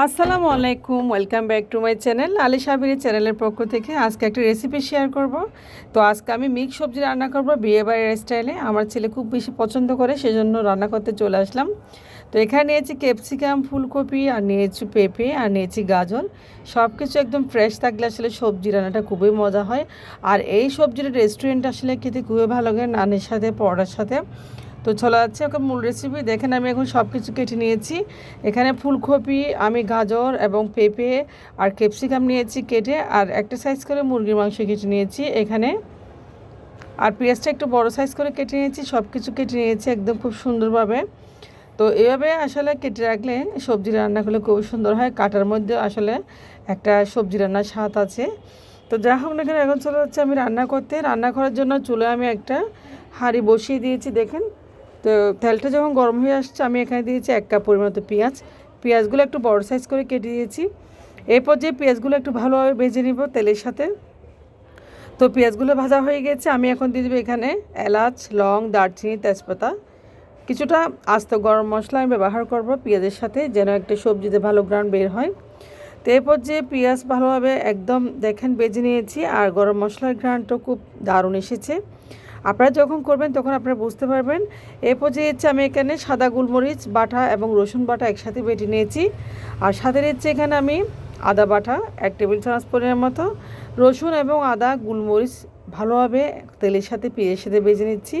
আসসালামু আলাইকুম, welcome back to my channel Ali সাবিরের চ্যানেলের পক্ষ থেকে আজকে একটা রেসিপি শেয়ার করব। তো আজকে আমি মিক্স সবজি রান্না করব বিয়েবাড়ির স্টাইলে। আমার ছেলে খুব বেশি পছন্দ করে, সেজন্য রান্না করতে চলে আসলাম। তো এখানে নিয়েছি ক্যাপসিকাম, ফুলকপি, আর নিয়েছি পেঁপে, আর নিয়েছি গাজর। সব কিছু একদম ফ্রেশ থাকলে আসলে সবজি রান্নাটা খুবই মজা হয়। আর এই সবজির রেস্টুরেন্ট আসলে খেতে খুবই ভালো লাগে, নানের সাথে, পরোটার সাথে। তো চলে যাচ্ছে, ওকে মূল রেসিপি দেখেন আমি এখন সব কিছু কেটে নিয়েছি। এখানে ফুলকপি, আমি গাজর এবং পেঁপে আর ক্যাপসিকাম নিয়েছি কেটে, আর একটা সাইজ করে মুরগির মাংস কেটে নিয়েছি এখানে। আর পেঁয়াজটা একটু বড় সাইজ করে কেটে নিয়েছি সব কিছু কেটে নিয়েছি একদম খুব সুন্দরভাবে। তো এভাবে আসলে কেটে রাখলে সবজি রান্না করলে খুব সুন্দর হয়, কাটার মধ্যে আসলে একটা সবজি রান্নার স্বাদ আছে। তো যা হোক না কেন, এখন চলে যাচ্ছে আমি রান্না করতে। রান্না করার জন্য চুলে আমি একটা হাঁড়ি বসিয়ে দিয়েছি, দেখেন। তো তেলটা যখন গরম হয়ে আসছে, আমি এখানে দিয়েছি এক কাপ পরিমাণ পেঁয়াজ। পেঁয়াজগুলো একটু বড় সাইজ করে কেটে দিয়েছি। এরপর যে পেঁয়াজগুলো একটু ভালোভাবে ভেজে নিব তেলের সাথে। তো পেঁয়াজগুলো ভাজা হয়ে গেছে, আমি এখন দিয়ে দেবো এখানে এলাচ, লং, দারচিনি, তেজপাতা। কিছুটা আস্ত গরম মশলা আমি ব্যবহার করব পেঁয়াজের সাথে, যেন একটা সবজিতে ভালো গ্রান বের হয়। তো এরপর যে পেঁয়াজ ভালোভাবে একদম দেখেন বেজে নিয়েছি, আর গরম মশলার ঘ্রাণটা খুব দারুণ এসেছে। আপনারা যখন করবেন তখন আপনারা বুঝতে পারবেন। এরপর যে হচ্ছে আমি এখানে সাদা গোলমরিচ, বাটা এবং রসুন বাটা একসাথে বেটে নিয়েছি। আর সাথে নিচ্ছে এখানে আমি আদা বাটা, এক টেবিল চামচ মতো। রসুন এবং আদা, গোলমরিচ ভালোভাবে তেলের সাথে পেঁয়াজের সাথে বেজে নিচ্ছি।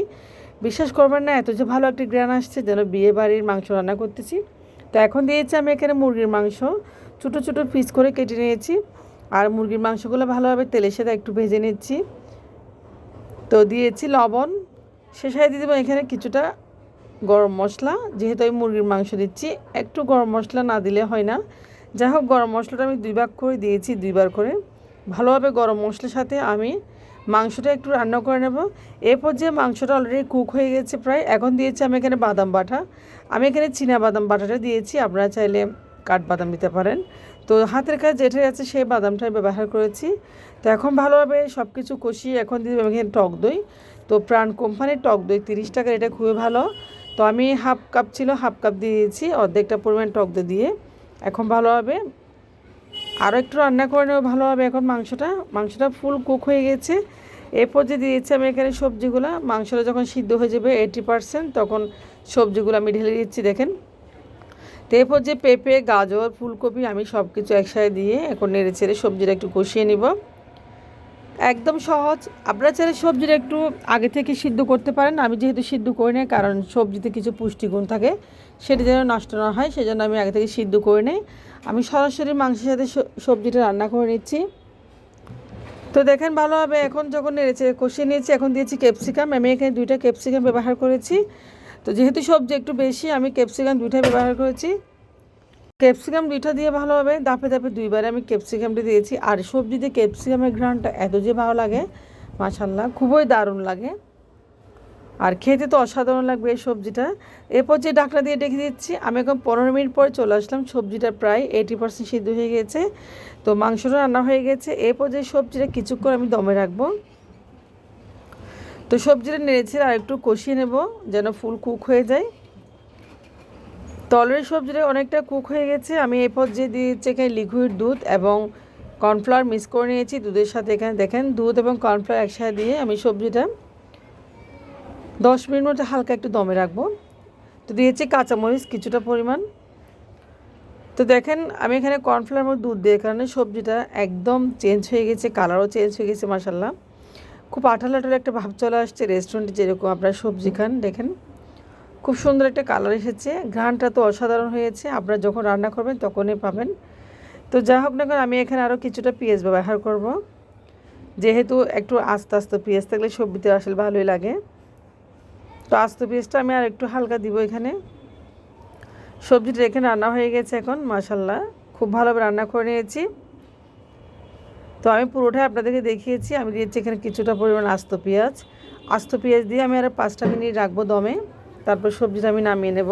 বিশ্বাস করবেন না, এত যে ভালো একটি গ্রান আসছে যেন বিয়ে বাড়ির মাংস রান্না করতেছি। তো এখন দিয়েছি আমি এখানে মুরগির মাংস ছোটো ছোটো পিস করে কেটে নিয়েছি। আর মুরগির মাংসগুলো ভালোভাবে তেলের সাথে একটু ভেজে নিচ্ছি। তো দিয়েছি লবণ শেষে দিয়ে দেবো এখানে কিছুটা গরম মশলা। যেহেতু আমি মুরগির মাংস দিচ্ছি, একটু গরম মশলা না দিলে হয় না। যাই হোক, গরম মশলাটা আমি দুই ভাগ করে দিয়েছি, দুইবার করে। ভালোভাবে গরম মশলার সাথে আমি মাংসটা একটু রান্না করে নেব। এরপর যে মাংসটা অলরেডি কুক হয়ে গেছে প্রায়, এখন দিয়েছি আমি এখানে বাদাম বাটা। আমি এখানে চীনা বাদাম বাটাটা দিয়েছি, আপনারা চাইলে কাঠবাদাম দিতে পারেন। তো হাতের কাজ যেটাই আছে, সেই বাদামটাই ব্যবহার করেছি। তো এখন ভালোভাবে সব কিছু কষিয়ে এখন দিয়ে এখানে টক দই। তো প্রাণ কোম্পানির টক দই, তিরিশ টাকার এটা খুবই ভালো। তো আমি হাফ কাপ ছিল, হাফ কাপ দিয়েছি অর্ধেকটা পরিমাণ টক দই দিয়ে। এখন ভালোভাবে আরও একটু রান্না করে নেব, ভালোভাবে এখন মাংসটা। মাংসটা ফুল কুক হয়ে গেছে। এরপর যে দিয়েছি আমি এখানে সবজিগুলো, মাংসটা যখন সিদ্ধ হয়ে যাবে এইটি পারসেন্ট তখন সবজিগুলো আমি ঢেলে দিচ্ছি, দেখেন। এরপর যে পেঁপে, গাজর, ফুলকপি আমি সব কিছু একসাথে দিয়ে এখন নেড়ে ছেড়ে সবজিটা একটু কষিয়ে নিব। একদম সহজ। আপনারা চাইলে সবজিটা একটু আগে থেকে সিদ্ধ করতে পারেন। আমি যেহেতু সিদ্ধ করি না কারণ সবজিতে কিছু পুষ্টিগুণ থাকে, সেটা যেন নষ্ট না হয়, সেজন্য আমি আগে থেকে সিদ্ধ করে নিই। আমি সরাসরি মাংসের সাথে সবজিটা রান্না করে নিচ্ছি। তো দেখেন ভালোভাবে এখন যখন নেড়েছে কষিয়ে নিয়েছি, এখন দিয়েছি ক্যাপসিকাম। আমি এখানে দুইটা ক্যাপসিকাম ব্যবহার করেছি। তো যেহেতু সবজি একটু বেশি, আমি ক্যাপসিকাম দুইটাই ব্যবহার করেছি। ক্যাপসিকাম দুইটা দিয়ে ভালোভাবে দাপে দাপে দুইবারে আমি ক্যাপসিকামটা দিয়েছি। আর সবজিতে ক্যাপসিকামের ঘ্রাণটা এত যে ভালো লাগে মাশাল্লাহ খুবই দারুণ লাগে। আর খেতে তো অসাধারণ লাগবে এই সবজিটা। এরপর যে ডাকনা দিয়ে ডেকে দিচ্ছি, আমি এখন পনেরো মিনিট পরে চলে আসলাম। সবজিটা প্রায় এইটি পার্সেন্ট সিদ্ধ হয়ে গেছে, তো মাংসটা রান্না হয়ে গেছে। এরপর যে সবজিটা কিছুক্ষণ আমি দমে রাখব। তো সবজিটা নেড়েছি, আর একটু কষিয়ে নেব যেন ফুল কুক হয়ে যায়। তো অলরেডি সবজিটা অনেকটা কুক হয়ে গেছে। আমি এরপর যে দিয়েছি এখানে লিকুইড দুধ এবং কর্নফ্লাওয়ার মিক্স করে নিয়েছি দুধের সাথে এখানে দেখেন, দুধ এবং কর্নফ্লাওয়ার একসাথে দিয়ে আমি সবজিটা দশ মিনিট মধ্যে হালকা একটু দমে রাখব। তো দিয়েছি কাঁচামরিচ কিছুটা পরিমাণ। তো দেখেন, আমি এখানে কর্নফ্লাওয়ার দুধ দিয়ে কারণে সবজিটা একদম চেঞ্জ হয়ে গেছে, কালারও চেঞ্জ হয়ে গেছে মাসাল্লাহ খুব আঠালো আঠালো একটা ভাব চলে আসছে রেস্টুরেন্টে যেরকম আপনারা সবজি খান, দেখেন। খুব সুন্দর একটা কালার এসেছে। ঘ্রাণটা তো অসাধারণ হয়েছে। আপনারা যখন রান্না করবেন তখনই পাবেন। তো যা হোক না আমি এখানে আরও কিছুটা পেঁয়াজ ব্যবহার করব। যেহেতু একটু আস্তে আস্তে পেঁয়াজ থাকলে সবজিতে আসলে ভালোই লাগে। তো আস্ত পেঁয়াজটা আমি আর একটু হালকা দিব এখানে। সবজিটা এখানে রান্না হয়ে গেছে এখন মাসাল্লাহ খুব ভালোভাবে রান্না করে নিয়েছি। তো আমি পুরোটাই আপনাদেরকে দেখিয়েছি। আমি দিয়েছি এখানে কিছুটা পরিমাণ আস্ত পেঁয়াজ। আস্ত পেঁয়াজ দিয়ে আমি আর পাঁচটা মিনিট রাখব দমে। তারপর সবজিটা আমি নামিয়ে নেব।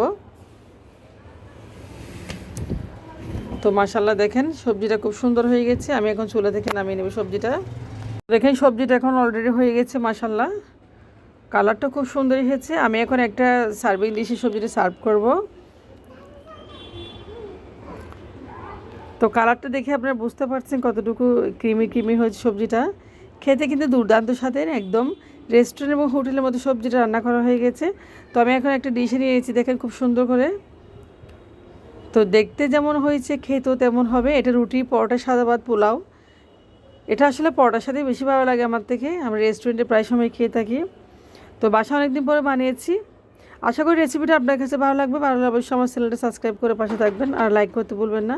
তো মাসাল্লাহ দেখেন, সবজিটা খুব সুন্দর হয়ে গেছে। আমি এখন চুলা থেকে নামিয়ে নেব সবজিটা। দেখেন, সবজিটা এখন অলরেডি হয়ে গেছে মাসাল্লাহ কালারটা খুব সুন্দর হয়েছে। আমি এখন একটা সার্ভিং ডিশে সবজিটা সার্ভ করব। তো কালারটা দেখে আপনারা বুঝতে পারছেন কতটুকু ক্রিমি ক্রিমি হয়েছে সবজিটা। খেতে কিন্তু দুর্দান্ত স্বাদের, একদম রেস্টুরেন্ট এবং হোটেলের মতো সবজিটা রান্না করা হয়ে গেছে। তো আমি এখন একটা ডিশে নিয়েছি, দেখেন খুব সুন্দর করে। তো দেখতে যেমন হয়েছে, খেতেও তেমন হবে। এটা রুটি, পরোটা সাদাবাদ পোলাও। এটা আসলে পরোটার সাথে বেশি ভালো লাগে আমার থেকে। আমরা রেস্টুরেন্টে প্রায় সময় খেয়ে থাকি। তো বাসা অনেকদিন পরে বানিয়েছি। আশা করি রেসিপিটা আপনার কাছে ভালো লাগবে। ভালো অবশ্যই আমার চ্যানেলটা সাবস্ক্রাইব করে পাশে থাকবেন। আর লাইক করতে ভুলবেন না।